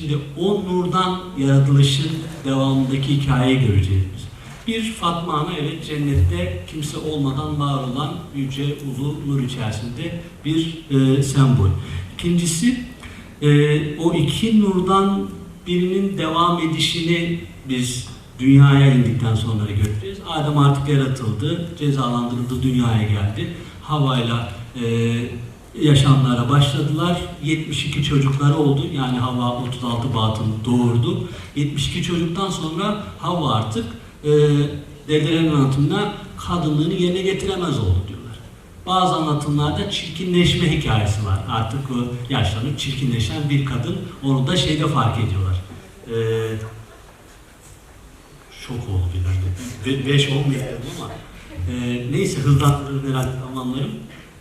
Şimdi o nurdan yaratılışın devamındaki hikayeyi göreceğiz. Bir Fatma Ana evet cennette kimse olmadan var olan yüce ulu nur içerisinde bir e, sembol. İkincisi e, o iki nurdan birinin devam edişini biz dünyaya indikten sonra göreceğiz. Adem artık yaratıldı, cezalandırıldı, dünyaya geldi. Havayla e, yaşamlara başladılar. 72 çocukları oldu. Yani Hava 36 batın doğurdu. 72 çocuktan sonra Hava artık e, dedelerin anlatımına kadınlığını yerine getiremez oldu diyorlar. Bazı anlatımlarda çirkinleşme hikayesi var. Artık o yaşlanıp çirkinleşen bir kadın. Onu da şeyde fark ediyorlar. E, şok oldu birden. 5 olmayayım ama. E, neyse hızlandırırım herhalde tamamlarım.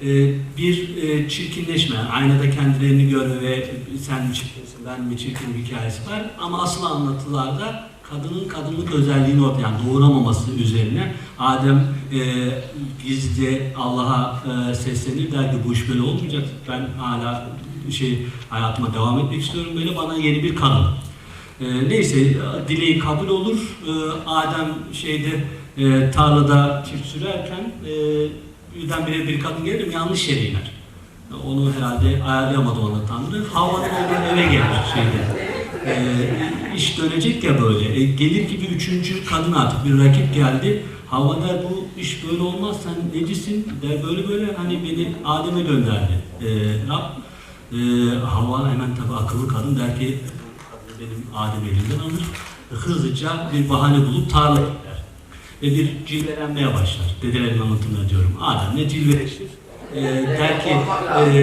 E, bir e, çirkinleşme, aynada kendilerini görme ve sen mi çirkinsin, ben mi çirkin hikayesi var. Ama asıl anlatılarda kadının kadınlık özelliğini ortaya, yani doğuramaması üzerine Adem e, gizlice Allah'a e, seslenir der ki bu iş böyle olmayacak. Ben hala şey hayatıma devam etmek istiyorum böyle bana yeni bir kadın. E, neyse dileği kabul olur. E, Adem şeyde e, tarlada çift sürerken e, birdenbire bir kadın gelir yanlış yere iner. Onu herhalde ayarlayamadı ona Tanrı. Havva'nın olduğu eve gelir şeyde. E, iş dönecek ya böyle. E, gelir gibi üçüncü kadın artık bir rakip geldi. Havva der bu iş böyle olmaz sen necisin der böyle böyle hani beni Adem'e gönderdi e, Rab. E, Havva hemen tabi akıllı kadın der ki benim Adem elimden alır. Hızlıca bir bahane bulup tarla. Ve bir cilvelenmeye başlar. Dedelerin anlatımında diyorum. Adem ne cilveleşir? E, der ki e,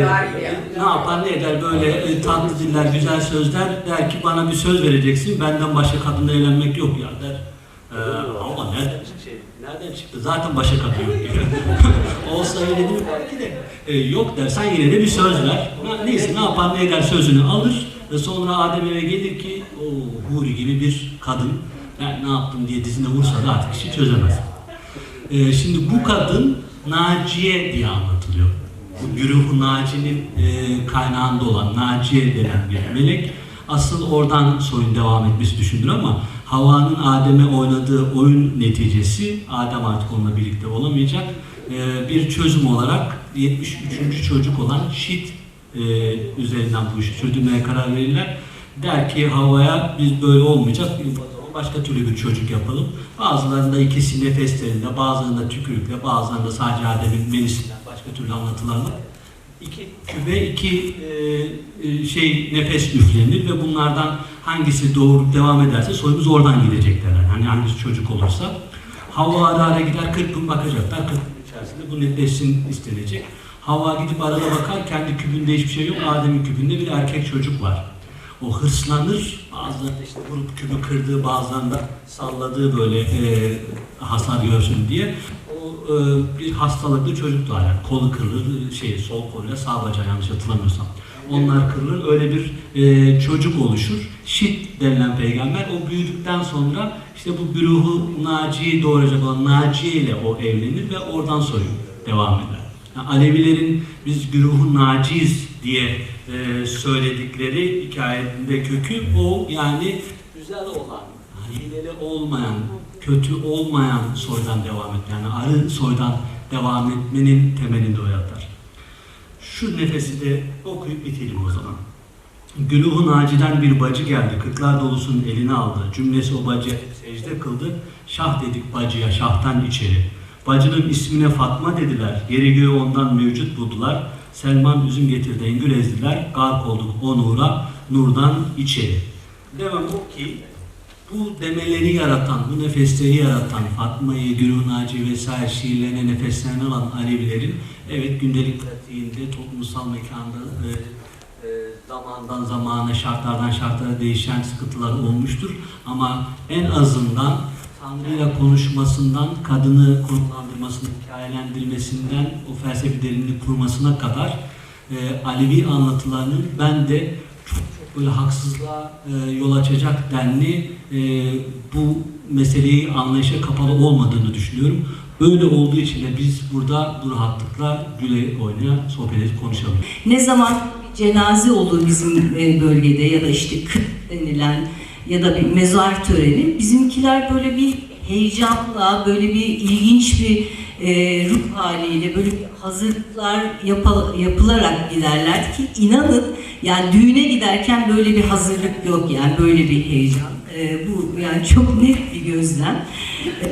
ne yapar ne eder böyle e, tatlı diller, güzel sözler der ki bana bir söz vereceksin benden başka kadınla evlenmek yok ya der. E, ama nereden, nereden çıktı? Zaten başka kadın yok diyor. Olsa öyle değil? Belki de e, yok der. Sen yine de bir söz ver. Neyse ne yapar ne eder sözünü alır. Ve sonra Adem eve gelir ki o Huri gibi bir kadın ben ne yaptım diye dizine vursa da artık işi çözemez. E, şimdi bu kadın Naciye diye anlatılıyor. Bu güruh Naci'nin e, kaynağında olan Naciye denen bir melek. Asıl oradan soyun devam etmesi düşünülür ama Havva'nın Adem'e oynadığı oyun neticesi Adem artık onunla birlikte olamayacak. E, bir çözüm olarak 73. çocuk olan Şit e, üzerinden bu işi çözülmeye karar verirler. Der ki Havva'ya biz böyle olmayacak, başka türlü bir çocuk yapalım. Bazılarında ikisi nefeslerinde, bazılarında tükürükle, bazılarında sadece Adem'in menisinden başka türlü anlatılarla iki kübe iki e, e, şey nefes üflenir ve bunlardan hangisi doğru devam ederse soyumuz oradan gidecek derler. Hani hangisi çocuk olursa. Havva ara ara gider 40 gün bakacaklar. 40 gün içerisinde bu nefesin istenecek. Havva gidip arada bakar kendi kübünde hiçbir şey yok. Adem'in kübünde bir erkek çocuk var. O hırslanır. Bazılarında işte vurup kübü kırdığı, bazılarında salladığı böyle e, hasar görsün diye. O e, bir hastalıklı çocuk doğar. Yani kolu kırılır, şey sol koluyla sağ bacağı yanlış hatırlamıyorsam. Onlar kırılır. Öyle bir e, çocuk oluşur. Şit denilen peygamber o büyüdükten sonra işte bu güruhu Naci'yi doğuracak olan Naciye ile o evlenir ve oradan soyun devam eder. Yani Alevilerin biz güruhu naciz diye e, söyledikleri hikayede kökü o yani güzel olan, hileli olmayan, kötü olmayan soydan devam et. Yani arı soydan devam etmenin temelinde o yatar. Şu nefesi de okuyup bitirelim o zaman. Güluhu Naci'den bir bacı geldi, kırklar dolusunun eline aldı. Cümlesi o bacıya secde kıldı. Şah dedik bacıya, şahtan içeri. Bacının ismine Fatma dediler. Yeri göğü ondan mevcut buldular. Selman üzüm getirdi, engül ezdiler. Gark olduk o nura, nurdan içeri. Devam o ki bu demeleri yaratan, bu nefesleri yaratan Fatma'yı, Gülü Naci vesaire şiirlerine nefeslerini alan Alevilerin evet gündelik pratiğinde toplumsal mekanda e, e, zamandan zamana, şartlardan şartlara değişen sıkıntılar olmuştur. Ama en azından Tanrı'yla konuşmasından, kadını konumlandırmasına, hikayelendirmesinden, o felsefi derinlik kurmasına kadar e, Alevi anlatılarının ben de çok çok böyle haksızlığa e, yol açacak denli e, bu meseleyi anlayışa kapalı olmadığını düşünüyorum. Öyle olduğu için de biz burada bu rahatlıkla güle oynaya sohbet edip konuşalım. Ne zaman cenaze olur bizim e, bölgede ya da işte kıt denilen ya da bir mezar töreni. Bizimkiler böyle bir heyecanla, böyle bir ilginç bir e, ruh haliyle böyle hazırlıklar yapı- yapılarak giderler ki inanın yani düğüne giderken böyle bir hazırlık yok yani böyle bir heyecan. E, bu yani çok net bir gözlem. E,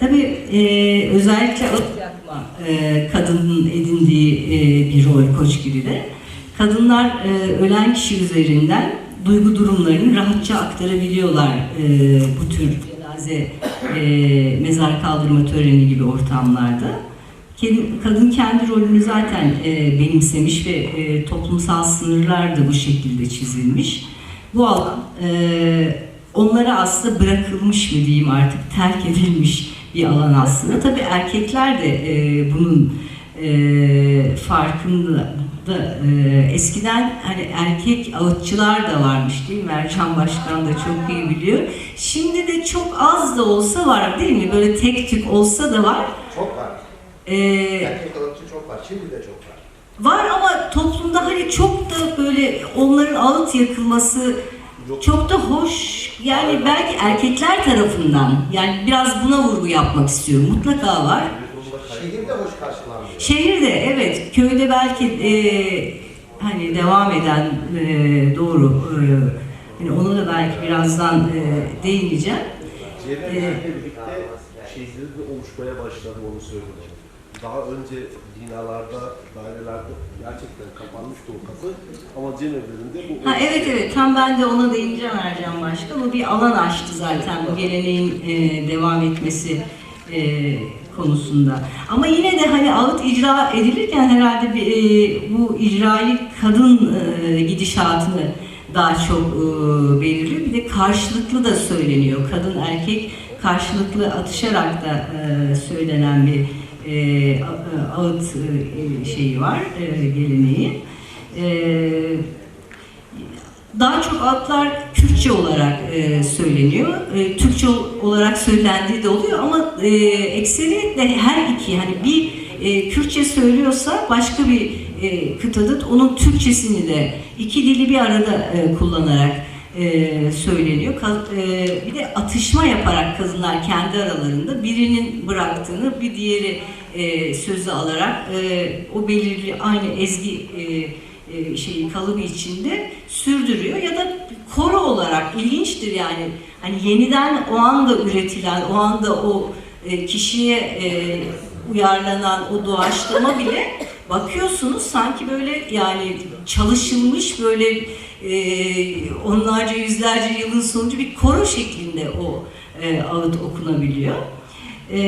tabii e, özellikle ot yakma e, kadının edindiği e, bir rol Koçgiri'de. Kadınlar e, ölen kişi üzerinden duygu durumlarını rahatça aktarabiliyorlar e, bu tür cenaze e, mezar kaldırma töreni gibi ortamlarda. Kadın kendi rolünü zaten e, benimsemiş ve e, toplumsal sınırlar da bu şekilde çizilmiş. Bu alan e, onlara aslında bırakılmış mı diyeyim artık terk edilmiş bir alan aslında. Tabii erkekler de e, bunun e, farkında da e, eskiden hani erkek ağıtçılar da varmış değil mi? Ercan Başkan da çok iyi biliyor. Şimdi de çok az da olsa var değil mi? Böyle tek tük olsa da var. Çok var. E, Erkek alıcı çok var. Şimdi de çok var. var ama toplumda hani çok da böyle onların ağıt yakılması çok da hoş. Yani belki erkekler tarafından yani biraz buna vurgu yapmak istiyorum. Mutlaka var. Şehirde hoş karşılanmıyor. Şehirde evet köyde belki e, hani devam eden e, doğru e, hani ona da belki birazdan e, değineceğim. Çevrelerle birlikte şehirleri de oluşmaya başladı onu söyleyeyim. Daha önce binalarda, dairelerde gerçekten kapanmıştı o kapı ama Cenevlerinde bu Ha evet evet tam ben de ona değineceğim Ercan Başkan. O bir alan açtı zaten bu geleneğin e, devam etmesi e, konusunda. Ama yine de hani ağıt icra edilirken herhalde bir, e, bu icrayı kadın e, gidişatını daha çok e, belirliyor. Bir de karşılıklı da söyleniyor. Kadın erkek karşılıklı atışarak da e, söylenen bir e, ağıt e, şeyi var, e, geleneği. E, daha çok adlar Kürtçe olarak e, söyleniyor. E, Türkçe ol- olarak söylendiği de oluyor ama e, ekseriyetle her iki hani bir e, Kürtçe söylüyorsa başka bir e, kıtada onun Türkçesini de iki dili bir arada e, kullanarak e, söyleniyor. Ka- e, bir de atışma yaparak kadınlar kendi aralarında birinin bıraktığını bir diğeri e, sözü alarak e, o belirli aynı ezgi e, e, kalıbı içinde sürdürüyor ya da koro olarak ilginçtir yani hani yeniden o anda üretilen o anda o e, kişiye e, uyarlanan o doğaçlama bile bakıyorsunuz sanki böyle yani çalışılmış böyle e, onlarca yüzlerce yılın sonucu bir koro şeklinde o e, ağıt okunabiliyor. E,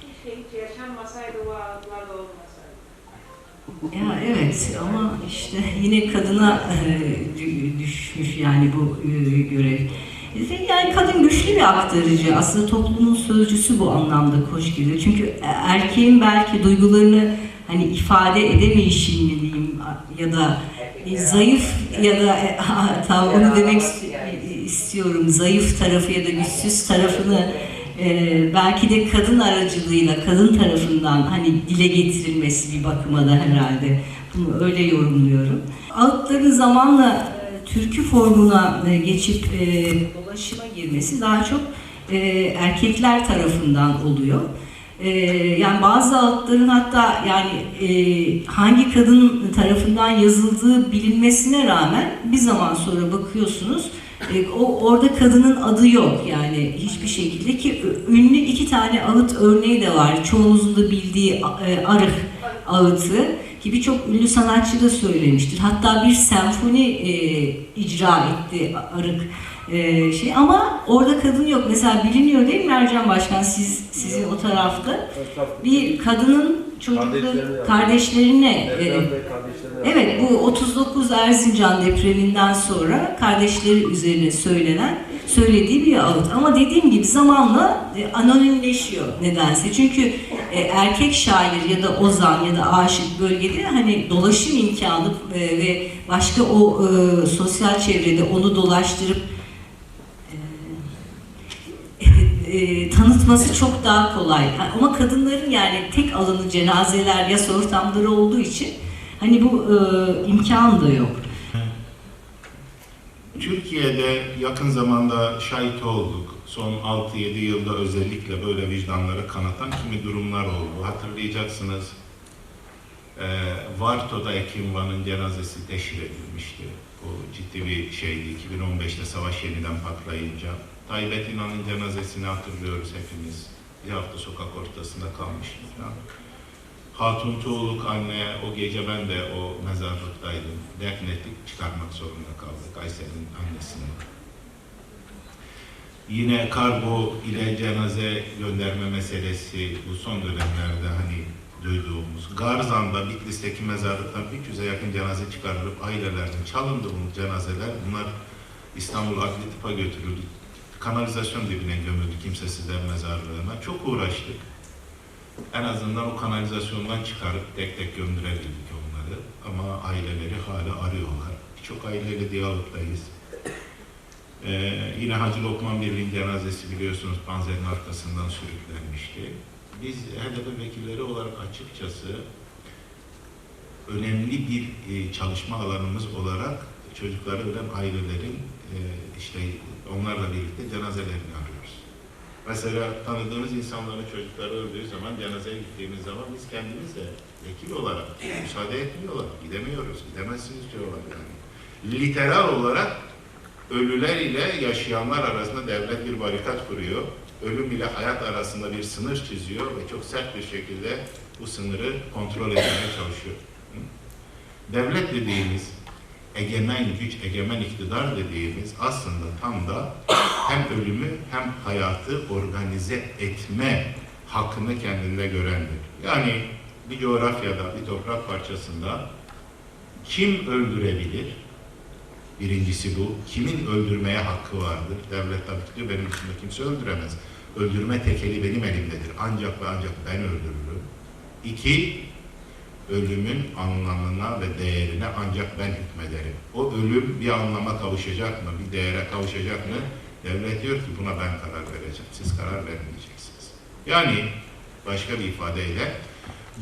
Keşke hiç yaşanmasaydı o ağıtlar da olmasaydı. Ya evet ama işte yine kadına e, dü- düşmüş yani bu e, görev. Yani kadın güçlü bir aktarıcı. Aslında toplumun sözcüsü bu anlamda Koçgir'de. Çünkü erkeğin belki duygularını hani ifade edemeyişini diyeyim ya da e, zayıf ya da e, tam onu demek ist- istiyorum. Zayıf tarafı ya da güçsüz tarafını e, belki de kadın aracılığıyla kadın tarafından hani dile getirilmesi bir bakıma da herhalde bunu öyle yorumluyorum. Ağıtların zamanla e, türkü formuna e, geçip e, dolaşıma girmesi daha çok e, erkekler tarafından oluyor. E, yani bazı ağıtların hatta yani e, hangi kadın tarafından yazıldığı bilinmesine rağmen bir zaman sonra bakıyorsunuz e, o orada kadının adı yok yani hiçbir şekilde ki ünlü iki tane ağıt örneği de var. Çoğunuzun da bildiği e, arık ağıtı ki birçok ünlü sanatçı da söylemiştir. Hatta bir senfoni e, icra etti arık e, şey ama orada kadın yok. Mesela biliniyor değil mi Ercan Başkan siz sizin o tarafta bir kadının çocukları Kardeşlerine- kardeşlerine e, kardeşlerine Evet bu 39 Erzincan depreminden sonra kardeşleri üzerine söylenen söylediği bir ağıt. Ama dediğim gibi zamanla e, anonimleşiyor nedense. Çünkü e, erkek şair ya da ozan ya da aşık bölgede hani dolaşım imkanı e, ve başka o e, sosyal çevrede onu dolaştırıp e, e, tanıtması çok daha kolay. Ama kadınların yani tek alanı cenazeler, yas ortamları olduğu için Hani bu e, imkan da yok. Türkiye'de yakın zamanda şahit olduk. Son 6-7 yılda özellikle böyle vicdanları kanatan kimi durumlar oldu. Hatırlayacaksınız. Ee, Varto'da Ekim Van'ın cenazesi teşhir edilmişti. Bu ciddi bir şeydi. 2015'te savaş yeniden patlayınca. Tayyip İnan'ın cenazesini hatırlıyoruz hepimiz. Bir hafta sokak ortasında kalmıştı falan. Hatun Tuğluk anne o gece ben de o mezarlıktaydım. Defnettik çıkarmak zorunda kaldık Aysel'in annesini. Yine kargo ile cenaze gönderme meselesi bu son dönemlerde hani duyduğumuz. Garzan'da Bitlis'teki mezarlıktan 300'e yakın cenaze çıkarılıp ailelerden çalındı bu cenazeler. Bunlar İstanbul Adli Tıp'a götürüldü. Kanalizasyon dibine gömüldü kimsesizler mezarlığına. Çok uğraştık. En azından o kanalizasyondan çıkarıp tek tek gömdürebildik onları. Ama aileleri hala arıyorlar. Birçok aileyle diyalogdayız. Ee, yine Hacı Lokman Birliği'nin cenazesi biliyorsunuz panzerin arkasından sürüklenmişti. Biz HDP vekilleri olarak açıkçası önemli bir e, çalışma alanımız olarak çocukları ölen ailelerin işte onlarla birlikte cenazelerini arıyoruz. Mesela tanıdığımız insanların çocukları öldüğü zaman cenazeye gittiğimiz zaman biz kendimiz de vekil olarak müsaade etmiyorlar. Gidemiyoruz, gidemezsiniz diyorlar yani. Literal olarak ölüler ile yaşayanlar arasında devlet bir barikat kuruyor. Ölüm ile hayat arasında bir sınır çiziyor ve çok sert bir şekilde bu sınırı kontrol etmeye çalışıyor. Devlet dediğimiz egemen güç, egemen iktidar dediğimiz aslında tam da hem ölümü hem hayatı organize etme hakkını kendinde görendir. Yani bir coğrafyada, bir toprak parçasında kim öldürebilir? Birincisi bu. Kimin öldürmeye hakkı vardır? Devlet tabii ki diyor benim dışında kimse öldüremez. Öldürme tekeli benim elimdedir. Ancak ve ancak ben öldürürüm. İki, ölümün anlamına ve değerine ancak ben hükmederim. O ölüm bir anlama kavuşacak mı, bir değere kavuşacak mı? Devlet diyor ki buna ben karar vereceğim. Siz karar vermeyeceksiniz. Yani başka bir ifadeyle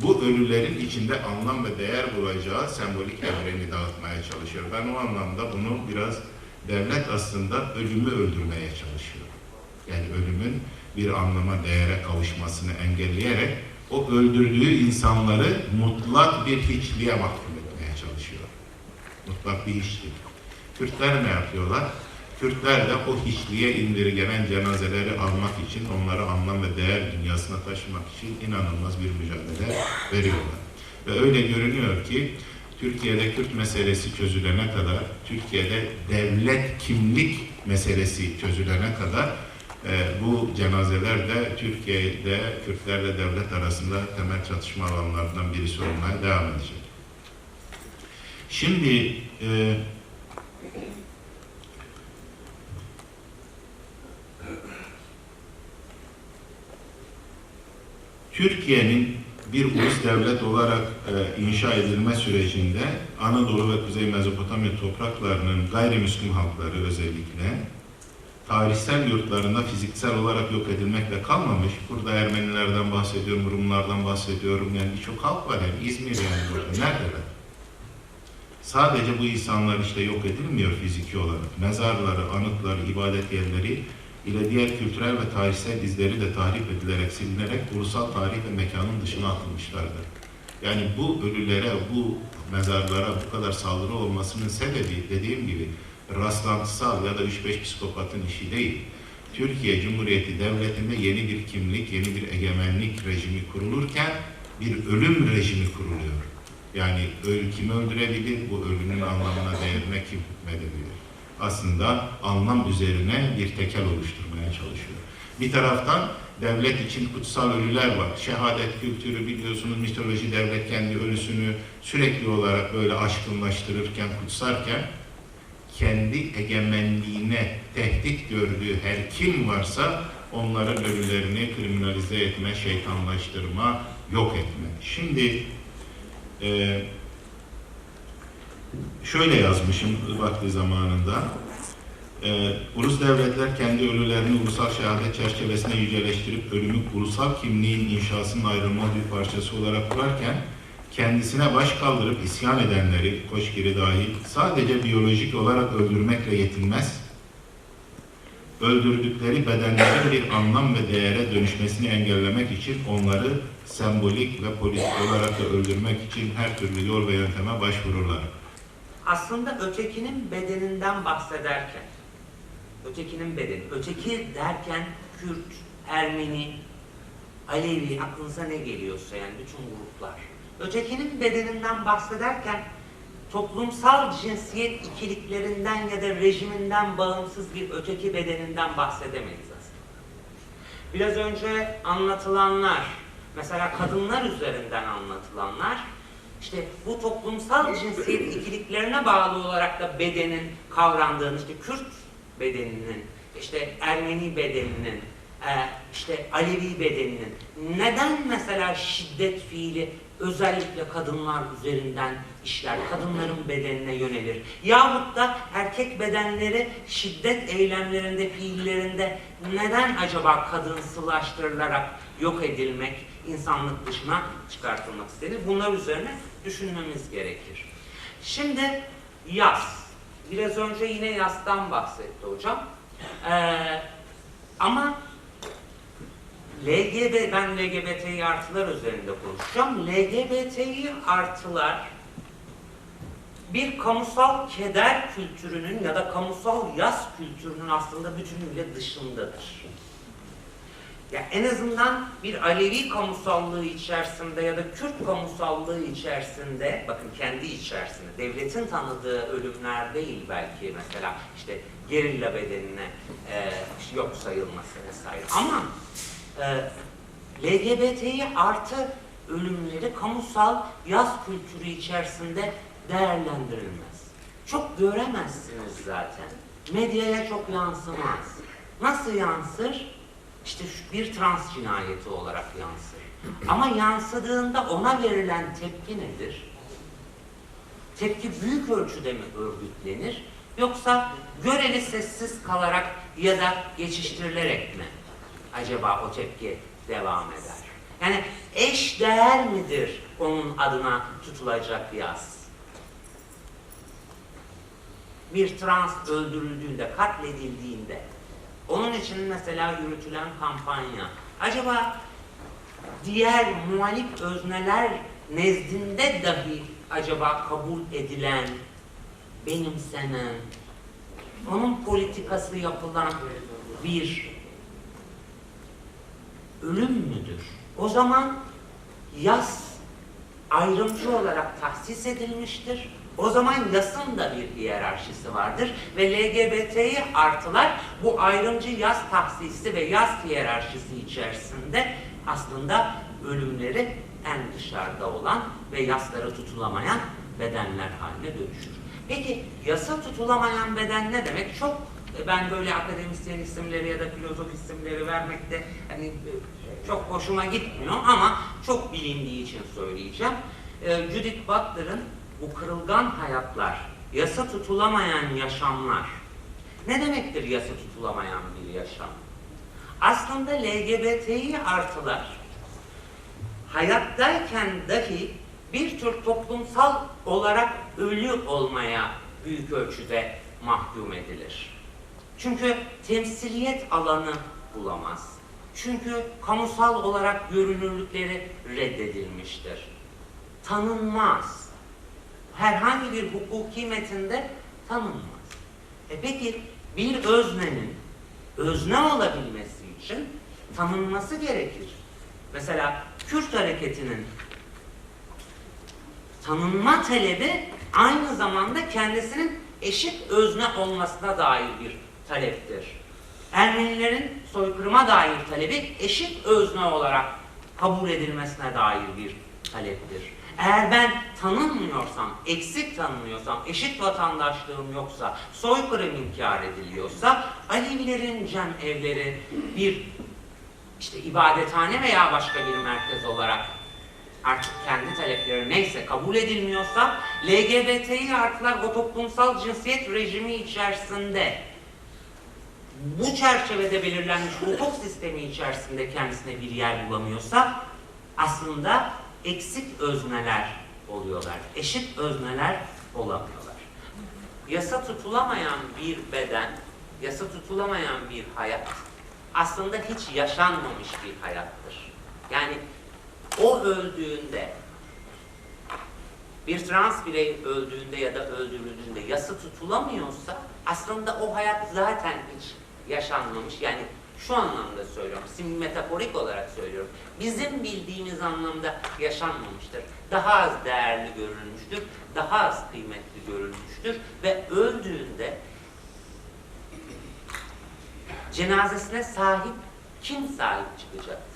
bu ölülerin içinde anlam ve değer bulacağı sembolik evreni dağıtmaya çalışıyor. Ben o anlamda bunu biraz devlet aslında ölümü öldürmeye çalışıyor. Yani ölümün bir anlama, değere kavuşmasını engelleyerek o öldürdüğü insanları mutlak bir hiçliğe mahkum etmeye çalışıyor. Mutlak bir hiçlik. Kürtler ne yapıyorlar? Kürtler de o hiçliğe indirgenen cenazeleri almak için, onları anlam ve değer dünyasına taşımak için inanılmaz bir mücadele veriyorlar. Ve öyle görünüyor ki Türkiye'de Kürt meselesi çözülene kadar, Türkiye'de devlet kimlik meselesi çözülene kadar bu cenazeler de Türkiye'de Kürtlerle devlet arasında temel çatışma alanlarından birisi olmaya devam edecek. Şimdi e, Türkiye'nin bir ulus devlet olarak e, inşa edilme sürecinde Anadolu ve Kuzey Mezopotamya topraklarının gayrimüslim halkları özellikle tarihsel yurtlarında fiziksel olarak yok edilmekle kalmamış. Burada Ermenilerden bahsediyorum, Rumlardan bahsediyorum. Yani birçok halk var yani İzmir yani burada. Neredeler? Sadece bu insanlar işte yok edilmiyor fiziki olarak. Mezarları, anıtları, ibadet yerleri ile diğer kültürel ve tarihsel izleri de tahrip edilerek, silinerek ulusal tarih ve mekanın dışına atılmışlardır. Yani bu ölülere, bu mezarlara bu kadar saldırı olmasının sebebi dediğim gibi rastlantısal ya da 3-5 psikopatın işi değil. Türkiye Cumhuriyeti Devleti'nde yeni bir kimlik, yeni bir egemenlik rejimi kurulurken bir ölüm rejimi kuruluyor. Yani ölü kimi öldürebilir, bu ölünün anlamına değerine kim hükmedebilir? Aslında anlam üzerine bir tekel oluşturmaya çalışıyor. Bir taraftan devlet için kutsal ölüler var. Şehadet kültürü biliyorsunuz mitoloji devlet kendi ölüsünü sürekli olarak böyle aşkınlaştırırken, kutsarken kendi egemenliğine tehdit gördüğü her kim varsa onların ölülerini kriminalize etme, şeytanlaştırma, yok etme. Şimdi e, şöyle yazmışım vakti zamanında. E, ulus devletler kendi ölülerini ulusal şehadet çerçevesine yüceleştirip ölümü ulusal kimliğin inşasının ayrılmaz bir parçası olarak kurarken kendisine baş kaldırıp isyan edenleri, Koşgiri dahil, sadece biyolojik olarak öldürmekle yetinmez, öldürdükleri bedenlerin bir anlam ve değere dönüşmesini engellemek için onları sembolik ve politik olarak da öldürmek için her türlü yol ve yönteme başvururlar. aslında ötekinin bedeninden bahsederken, ötekinin bedeni, öteki derken Kürt, Ermeni, Alevi, aklınıza ne geliyorsa yani bütün gruplar. Ötekinin bedeninden bahsederken toplumsal cinsiyet ikiliklerinden ya da rejiminden bağımsız bir öteki bedeninden bahsedemeyiz aslında. Biraz önce anlatılanlar, mesela kadınlar üzerinden anlatılanlar, işte bu toplumsal cinsiyet ikiliklerine bağlı olarak da bedenin kavrandığını, işte Kürt bedeninin, işte Ermeni bedeninin, e, işte Alevi bedeninin neden mesela şiddet fiili özellikle kadınlar üzerinden işler, kadınların bedenine yönelir. Yahut da erkek bedenleri şiddet eylemlerinde, fiillerinde neden acaba kadınsılaştırılarak yok edilmek, insanlık dışına çıkartılmak istenir? Bunlar üzerine düşünmemiz gerekir. Şimdi yas. Biraz önce yine yastan bahsetti hocam. Ee, ama LGBT, ben LGBTİ artılar üzerinde konuşacağım. LGBTİ artılar bir kamusal keder kültürünün ya da kamusal yas kültürünün aslında bütünüyle dışındadır. Ya en azından bir Alevi kamusallığı içerisinde ya da Kürt kamusallığı içerisinde, bakın kendi içerisinde, devletin tanıdığı ölümler değil belki mesela işte gerilla bedenine e, yok sayılması vesaire. Ama e, LGBT'yi artı ölümleri kamusal yaz kültürü içerisinde değerlendirilmez. Çok göremezsiniz zaten. Medyaya çok yansımaz. Nasıl yansır? İşte bir trans cinayeti olarak yansır. Ama yansıdığında ona verilen tepki nedir? Tepki büyük ölçüde mi örgütlenir? Yoksa göreli sessiz kalarak ya da geçiştirilerek mi acaba o tepki devam eder? Yani eş değer midir onun adına tutulacak yaz? Bir trans öldürüldüğünde, katledildiğinde onun için mesela yürütülen kampanya acaba diğer muhalif özneler nezdinde dahi acaba kabul edilen, benimsenen, onun politikası yapılan bir ölüm müdür? O zaman yas ayrımcı olarak tahsis edilmiştir. O zaman yasın da bir hiyerarşisi vardır ve LGBT'yi artılar bu ayrımcı yas tahsisi ve yas hiyerarşisi içerisinde aslında ölümleri en dışarıda olan ve yaslara tutulamayan bedenler haline dönüşür. Peki yasa tutulamayan beden ne demek? Çok ben böyle akademisyen isimleri ya da filozof isimleri vermekte hani e, çok hoşuma gitmiyor ama çok bilindiği için söyleyeceğim. Ee, Judith Butler'ın bu kırılgan hayatlar, yasa tutulamayan yaşamlar. Ne demektir yasa tutulamayan bir yaşam? Aslında LGBTİ artılar hayattayken dahi bir tür toplumsal olarak ölü olmaya büyük ölçüde mahkum edilir. Çünkü temsiliyet alanı bulamaz. Çünkü kamusal olarak görünürlükleri reddedilmiştir. Tanınmaz. Herhangi bir hukuki metinde tanınmaz. E peki bir öznenin özne olabilmesi için tanınması gerekir. Mesela Kürt hareketinin tanınma talebi aynı zamanda kendisinin eşit özne olmasına dair bir taleptir. Ermenilerin soykırıma dair talebi eşit özne olarak kabul edilmesine dair bir taleptir. Eğer ben tanınmıyorsam, eksik tanınıyorsam, eşit vatandaşlığım yoksa, soykırım inkar ediliyorsa, Alevilerin cem evleri bir işte ibadethane veya başka bir merkez olarak artık kendi talepleri neyse kabul edilmiyorsa LGBTİ artılar o toplumsal cinsiyet rejimi içerisinde bu çerçevede belirlenmiş hukuk sistemi içerisinde kendisine bir yer bulamıyorsa aslında eksik özneler oluyorlar. Eşit özneler olamıyorlar. Yasa tutulamayan bir beden, yasa tutulamayan bir hayat aslında hiç yaşanmamış bir hayattır. Yani o öldüğünde bir trans birey öldüğünde ya da öldürüldüğünde yasa tutulamıyorsa aslında o hayat zaten hiç yaşanmamış. Yani şu anlamda söylüyorum, sim metaforik olarak söylüyorum. Bizim bildiğimiz anlamda yaşanmamıştır. Daha az değerli görülmüştür, daha az kıymetli görülmüştür ve öldüğünde cenazesine sahip kim sahip çıkacak?